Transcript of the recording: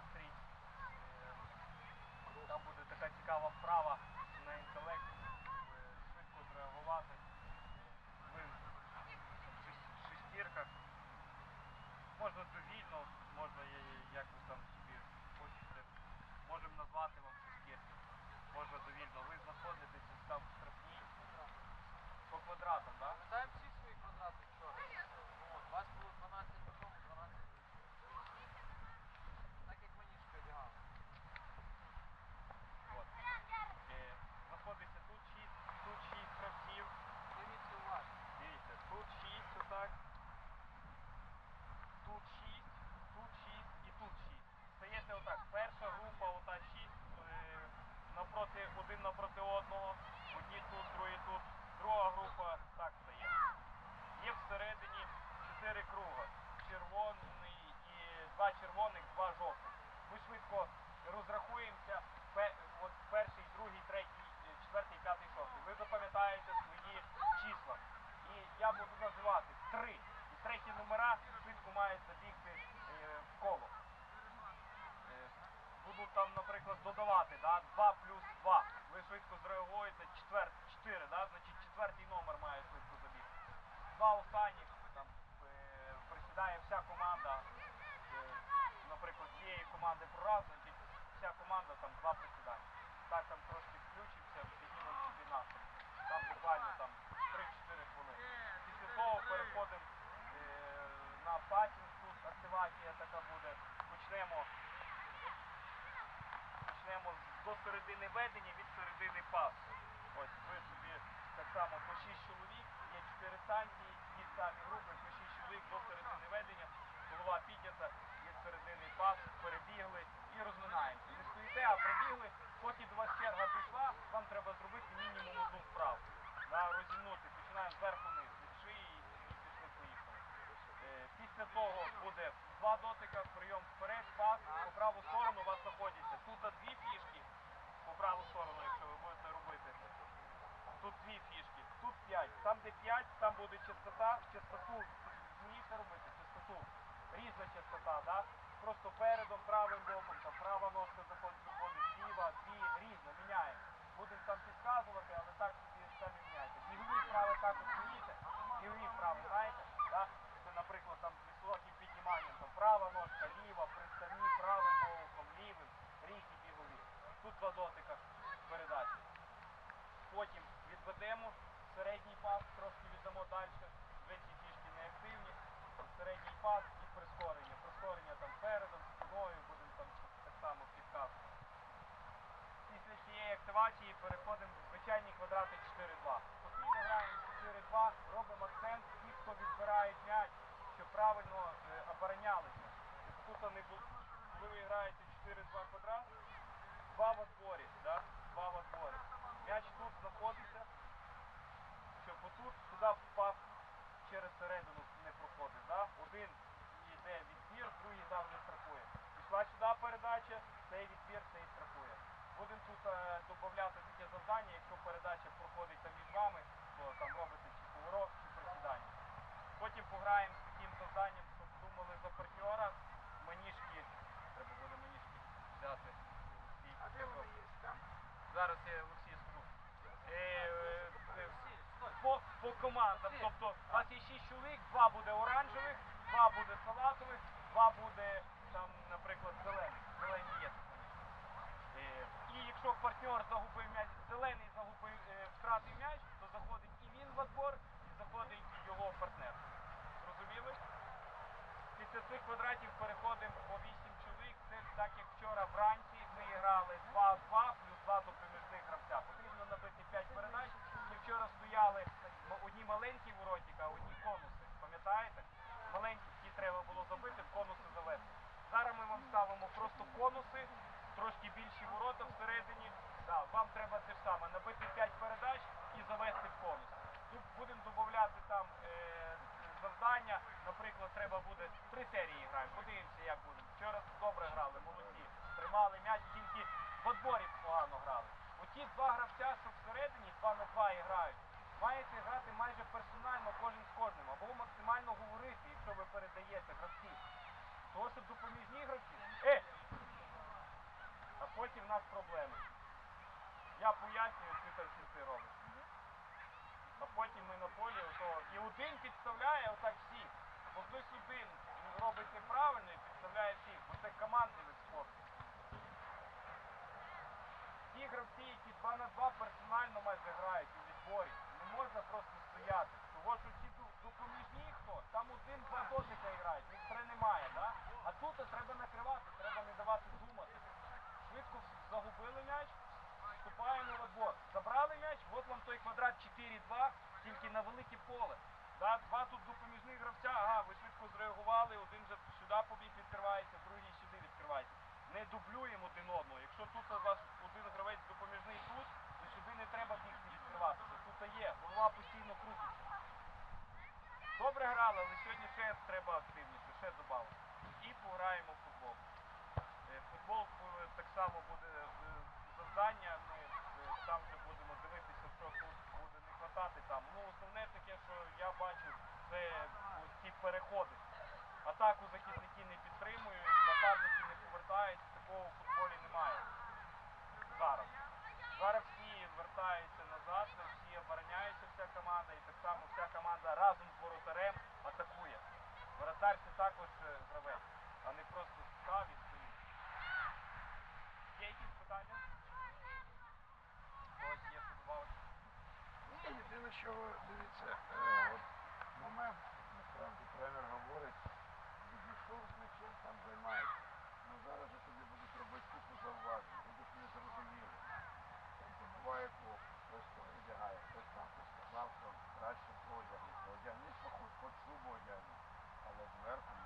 настрій. Е, Там буде така цікава вправа на інтелект, е, швидко зреагувати. В шестірках. Можна довільно, можна як ви там собі хочете. Можемо назвати вам шестірки. Можна довільно. Ви знаходитесь там в штрафній по квадратам, так? Пам'ятаємо всі свої квадрати вчора? Вас було 12 в одному, 12 в іншому. Так як манішка одягала. От. Е, Знаходиться тут 6, тут 6 гравців. Дивіться уважно. Дивіться, тут 6 отак. Тут 6, тут 6 і тут 6. Стаєте отак. Перша група, ота 6, е, напроти, один напроти одного. Одні тут, другі тут. Друга група так стає. Є всередині 4 круга. Червоний і два червоних, два жовтих. Ми швидко розрахуємося. Пе- От перший, другий, третій, е, четвертий, п'ятий, шостий. Ви запам'ятаєте свої числа. І я буду називати три. І треті номера швидко мають забігти е, в коло. Е, Буду там, наприклад, додавати, да? 2 плюс 2. Ви швидко зреагуєте, четвер, 4, да? значить четвертий номер має швидко забігти. Два останніх, там е, присідає вся команда, е, наприклад, цієї команди прораз, вся команда там два присідання. Так там трошки включився, піднімемо собі настрій. Там буквально там 3-4 хвилини. Після того переходимо е, на патінг, тут активація така буде. Почнемо почнемо до середини ведення від середини пасу. Ось ви собі так само по 6 чоловік, є 4 станції, ті самі групи, по 6 чоловік до середини ведення, голова піднята, є середини пас, перебігли і розминаємося. Не стоїте, а пробігли, поки до вас черга пішла, вам треба зробити мінімум одну вправу. Да, розімнути, починаємо зверху вниз, від шиї і пішли поїхали. Е, Після того буде два дотика, прийом вперед, пас, по праву сторону у вас знаходяться. Тут дві фішки, по праву сторону, якщо ви будете робити. Тут дві фішки, тут п'ять. Там де п'ять, там буде частота, частоту вмієте робити, частоту. Різна частота, да? Просто передом, правим боком, там права ножка заходить, виходить, ліва, дві, різно, міняємо. Будемо там підказувати, але так собі самі міняйте. Бігові вправи також вмієте, бігові вправи, знаєте, да? Це, наприклад, там з високим підніманням, там права ножка, ліва, приставні, правим боком, лівим, різні бігові. Тут два дотика передачі. Потім відведемо середній пас, трошки віддамо далі. Ви ці фішки неактивні. Середній пас і прискорення. Прискорення там передом, спиною, будемо там так само підказувати. Після активації переходимо в звичайні квадрати 4-2. Постійно граємо 4-2, робимо акцент, ті, хто відбирають м'яч, щоб правильно е, оборонялися. Тут не було, ви граєте 4-2 квадрат, два в отборі, да? два в отборі. М'яч тут знаходиться, щоб отут сюди впав через середину не проходить. Да? Один йде відбір, другий завжди страхує. Пішла сюди передача, цей відбір, цей страхує. Будемо тут е, додати таке завдання, якщо передача проходить там між вами, то там робите чи поворот, чи присідання. Потім пограємо з таким завданням, щоб думали за партнера. Маніжки, треба буде маніжки взяти. А де вони є там? Зараз я Олексію скажу. Е, е, по, по командам. Тобто у вас є 6 чоловік, два буде оранжевих, два буде салатових, два буде там, наприклад, зелених. Зелені є тут. І якщо партнер загубив м'яч, зелений загубив, е, втратив м'яч, то заходить і він в отбор, і заходить його партнер. Зрозуміли? Після цих квадратів переходимо по 8 чоловік. Це так як вчора вранці ми грали 2-2 плюс 2 допоміжних гравця. Потрібно набити 5 передач. Ми вчора стояли одні маленькі воротіка, а одні конуси. Пам'ятаєте? Маленькі ті треба було забити, в конуси завести. Зараз ми вам ставимо просто конуси, трошки більші ворота всередині. Да, вам треба те ж саме набити 5 передач і завести в конус. Тут будемо додати там е, завдання. Наприклад, треба буде три серії граємо. Подивимося, як буде. Вчора добре грали, молодці. Тримали м'яч, тільки в отборі погано грали. Оті два гравця, що всередині, два на два і грають. Маєте грати майже персонально кожен з кожним, або максимально говорити, якщо ви передаєте гравців. Того, щоб допоміжні гравці. Е! потім в нас проблеми. Я пояснюю, ти там ти робиш. А потім ми на полі Ті гравці, які 2 на 2 персонально майже грають у відборі, не можна просто стояти. Того що ці допоміжні хто, там один-два дотика грають, їх три немає, да? А тут треба накривати, треба не давати думати. Швидко загубили м'яч, вступаємо в отбор. Забрали м'яч, от вам той квадрат 4-2, тільки на велике поле. Да, два тут допоміжних гравця, ага, ви швидко зреагували, один же сюди побіг відкривається, другий сюди відкривається. Не дублюємо один одного. Якщо тут у вас один гравець допоміжний тут, то сюди не треба бігти відкриватися. Тут є, голова постійно крутиться. Добре грали, але сьогодні ще треба активніше, ще добавити. І пограємо в футбол. Е, Футбол е, так само буде е, завдання. Ми е, там вже будемо дивитися, що тут буде не хватати там. Ну основне таке, що я бачу, це ці переходи. Атаку захисники не підтримують, нападники не повертаються, такого в футболі немає. Зараз. Зараз всі вертаються назад, всі обороняються, вся команда, і так само вся команда разом з воротарем атакує. Воротар це також е, гравець, а не просто став і стоїть. Є якісь питання? Когось є, що додавати? Єдине, що Gracias.